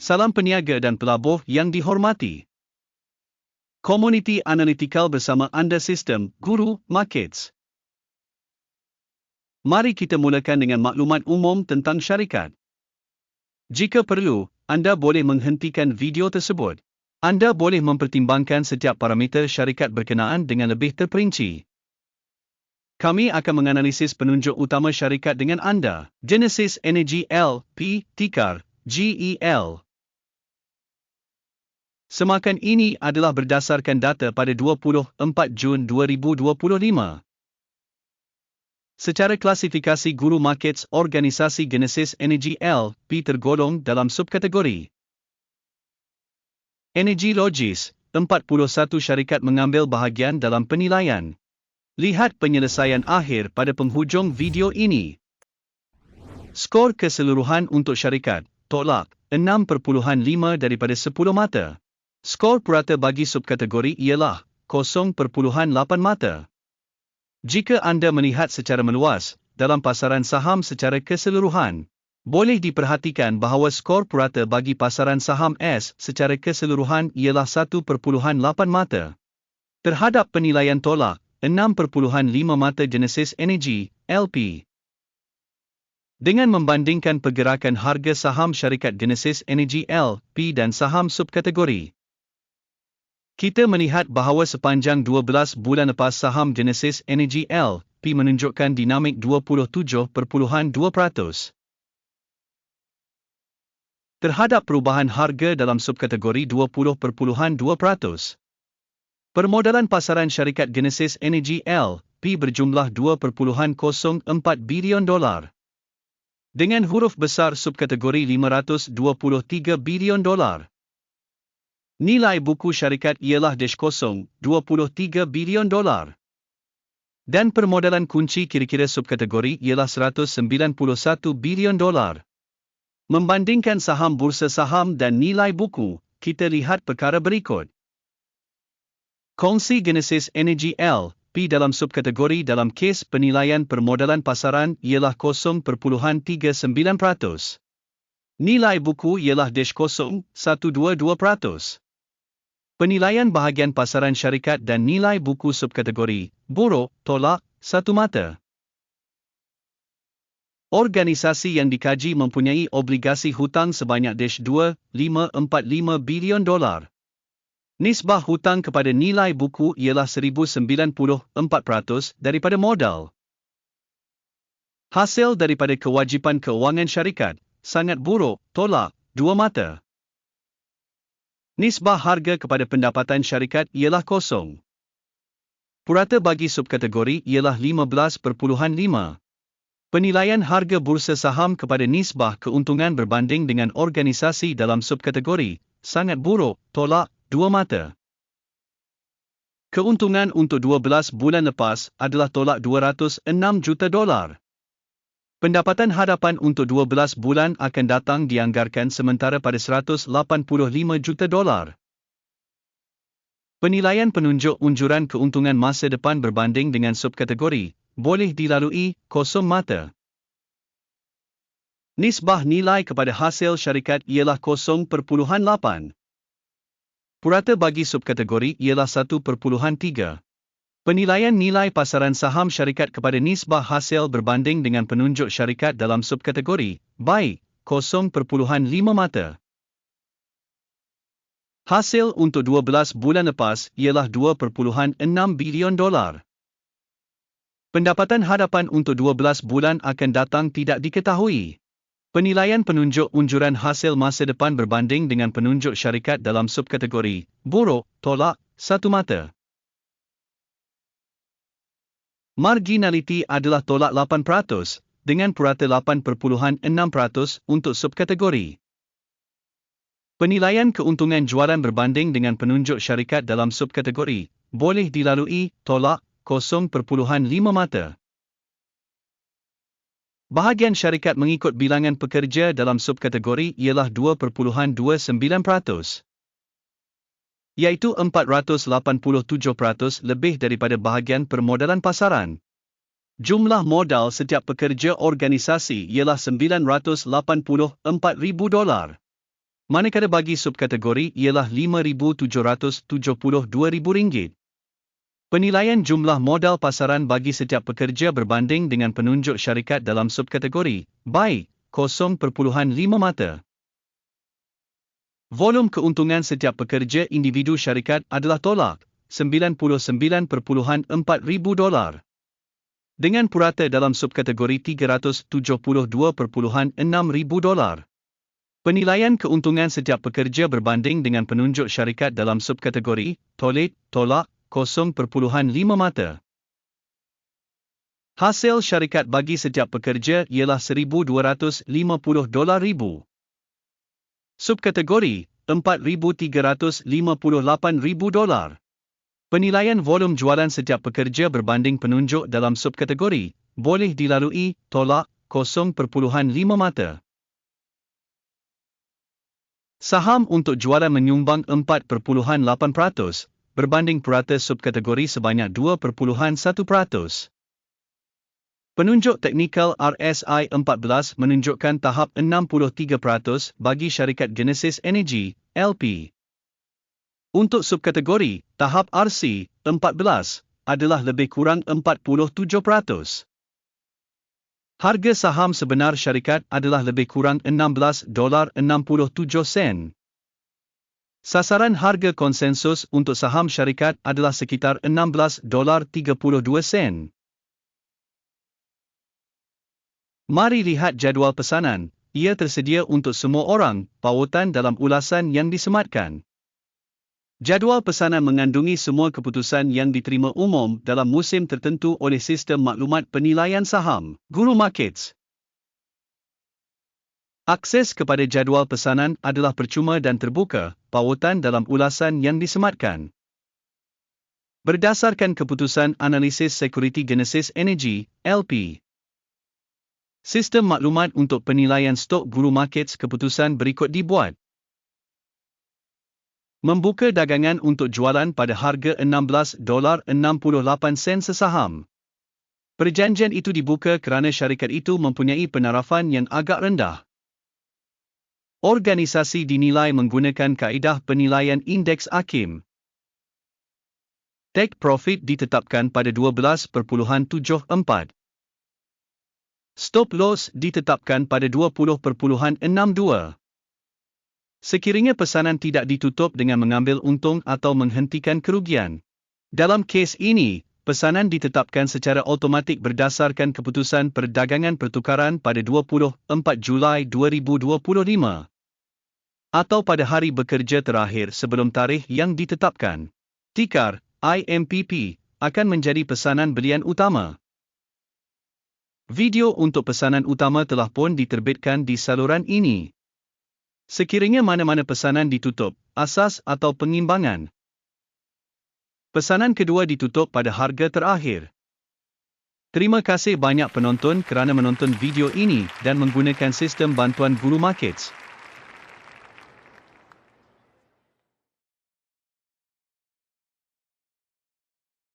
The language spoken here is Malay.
salam peniaga dan pelabur yang dihormati. Komuniti analitikal bersama anda sistem Guru Markets. Mari kita mulakan dengan maklumat umum tentang syarikat. Jika perlu, anda boleh menghentikan video tersebut. Anda boleh mempertimbangkan setiap parameter syarikat berkenaan dengan lebih terperinci. Kami akan menganalisis penunjuk utama syarikat dengan anda. Genesis Energy L.P. Tikar GEL. Semakan ini adalah berdasarkan data pada 24 Jun 2025. Secara klasifikasi Guru Markets Organisasi Genesis Energy L.P. tergolong dalam subkategori. Energy Logis, 41 syarikat mengambil bahagian dalam penilaian. Lihat penyelesaian akhir pada penghujung video ini. Skor keseluruhan untuk syarikat, tolak, 6.5 daripada 10 mata. Skor purata bagi subkategori ialah 0.8 mata. Jika anda melihat secara meluas, dalam pasaran saham secara keseluruhan, boleh diperhatikan bahawa skor purata bagi pasaran saham S secara keseluruhan ialah 1.8 mata. Terhadap penilaian tolak, 6.5 mata Genesis Energy, LP. Dengan membandingkan pergerakan harga saham syarikat Genesis Energy LP dan saham subkategori, kita melihat bahawa sepanjang 12 bulan lepas saham Genesis Energy LP menunjukkan dinamik 27.2%. Terhadap perubahan harga dalam subkategori 20.2%. Permodalan pasaran syarikat Genesis Energy LP berjumlah 2.04 bilion dolar. Dengan huruf besar subkategori 523 bilion dolar. Nilai buku syarikat ialah dash kosong 23 bilion dolar. Dan permodalan kunci kira-kira subkategori ialah 191 bilion dolar. Membandingkan saham bursa saham dan nilai buku, kita lihat perkara berikut. Kongsi Genesis Energy LP dalam subkategori dalam kes penilaian permodalan pasaran ialah 0.39%. Nilai buku ialah dash 0.122%. Penilaian bahagian pasaran syarikat dan nilai buku subkategori, buruk, tolak, satu mata. Organisasi yang dikaji mempunyai obligasi hutang sebanyak dash 2.545 bilion dolar. Nisbah hutang kepada nilai buku ialah 1094% daripada modal. Hasil daripada kewajipan keuangan syarikat, sangat buruk, tolak, dua mata. Nisbah harga kepada pendapatan syarikat ialah kosong. Purata bagi subkategori ialah 15.5. Penilaian harga bursa saham kepada nisbah keuntungan berbanding dengan organisasi dalam subkategori, sangat buruk, tolak, dua mata. Keuntungan untuk 12 bulan lepas adalah tolak 206 juta dolar. Pendapatan hadapan untuk 12 bulan akan datang dianggarkan sementara pada 185 juta dolar. Penilaian penunjuk unjuran keuntungan masa depan berbanding dengan subkategori boleh dilalui kosong mata. Nisbah nilai kepada hasil syarikat ialah 0.8. Purata bagi subkategori ialah 1.3. Penilaian nilai pasaran saham syarikat kepada nisbah hasil berbanding dengan penunjuk syarikat dalam subkategori, baik, 0.5 mata. Hasil untuk 12 bulan lepas ialah 2.6 bilion dolar. Pendapatan hadapan untuk 12 bulan akan datang tidak diketahui. Penilaian penunjuk unjuran hasil masa depan berbanding dengan penunjuk syarikat dalam subkategori buruk, tolak, satu mata. Marginality adalah tolak 8% dengan purata 8.6% untuk subkategori. Penilaian keuntungan jualan berbanding dengan penunjuk syarikat dalam subkategori boleh dilalui tolak 0.5 mata. Bahagian syarikat mengikut bilangan pekerja dalam subkategori ialah 2.29%, iaitu 487% lebih daripada bahagian permodalan pasaran. Jumlah modal setiap pekerja organisasi ialah 984,000 dolar. Manakala bagi subkategori ialah RM5,772,000. Penilaian jumlah modal pasaran bagi setiap pekerja berbanding dengan penunjuk syarikat dalam subkategori, baik, 0.5 mata. Volum keuntungan setiap pekerja individu syarikat adalah tolak, 99.4 ribu dolar. Dengan purata dalam subkategori 372.6 ribu dolar. Penilaian keuntungan setiap pekerja berbanding dengan penunjuk syarikat dalam subkategori, tolit, tolak, 0.5 mata. Hasil syarikat bagi setiap pekerja ialah 1,250 dolar ribu. Subkategori 4,358 ribu dolar. Penilaian volum jualan setiap pekerja berbanding penunjuk dalam subkategori boleh dilalui tolak 0.5 mata. Saham untuk jualan menyumbang 4.8%, berbanding purata subkategori sebanyak 2.1%. Penunjuk teknikal RSI 14 menunjukkan tahap 63% bagi syarikat Genesis Energy, LP. Untuk subkategori, tahap RC 14 adalah lebih kurang 47%. Harga saham sebenar syarikat adalah lebih kurang 16 dolar 67 sen. Sasaran harga konsensus untuk saham syarikat adalah sekitar 16 dolar 32 sen. Mari lihat jadual pesanan. Ia tersedia untuk semua orang, pautan dalam ulasan yang disematkan. Jadual pesanan mengandungi semua keputusan yang diterima umum dalam musim tertentu oleh sistem maklumat penilaian saham, Guru Markets. Akses kepada jadual pesanan adalah percuma dan terbuka, pautan dalam ulasan yang disematkan. Berdasarkan keputusan analisis sekuriti Genesis Energy, LP. Sistem maklumat untuk penilaian stok guru markets keputusan berikut dibuat. Membuka dagangan untuk jualan pada harga 16 dolar 68 sen sesaham. Perjanjian itu dibuka kerana syarikat itu mempunyai penarafan yang agak rendah. Organisasi dinilai menggunakan kaedah penilaian indeks AKIM. Take profit ditetapkan pada 12.74. Stop loss ditetapkan pada 20.62. Sekiranya pesanan tidak ditutup dengan mengambil untung atau menghentikan kerugian. Dalam kes ini, pesanan ditetapkan secara automatik berdasarkan keputusan perdagangan pertukaran pada 24 Julai 2025 atau pada hari bekerja terakhir sebelum tarikh yang ditetapkan. Tikar, IMPP, akan menjadi pesanan belian utama. Video untuk pesanan utama telah pun diterbitkan di saluran ini. Sekiranya mana-mana pesanan ditutup, asas atau pengimbangan, Pesanan kedua ditutup pada harga terakhir. Terima kasih banyak penonton kerana menonton video ini dan menggunakan sistem bantuan Guru Markets.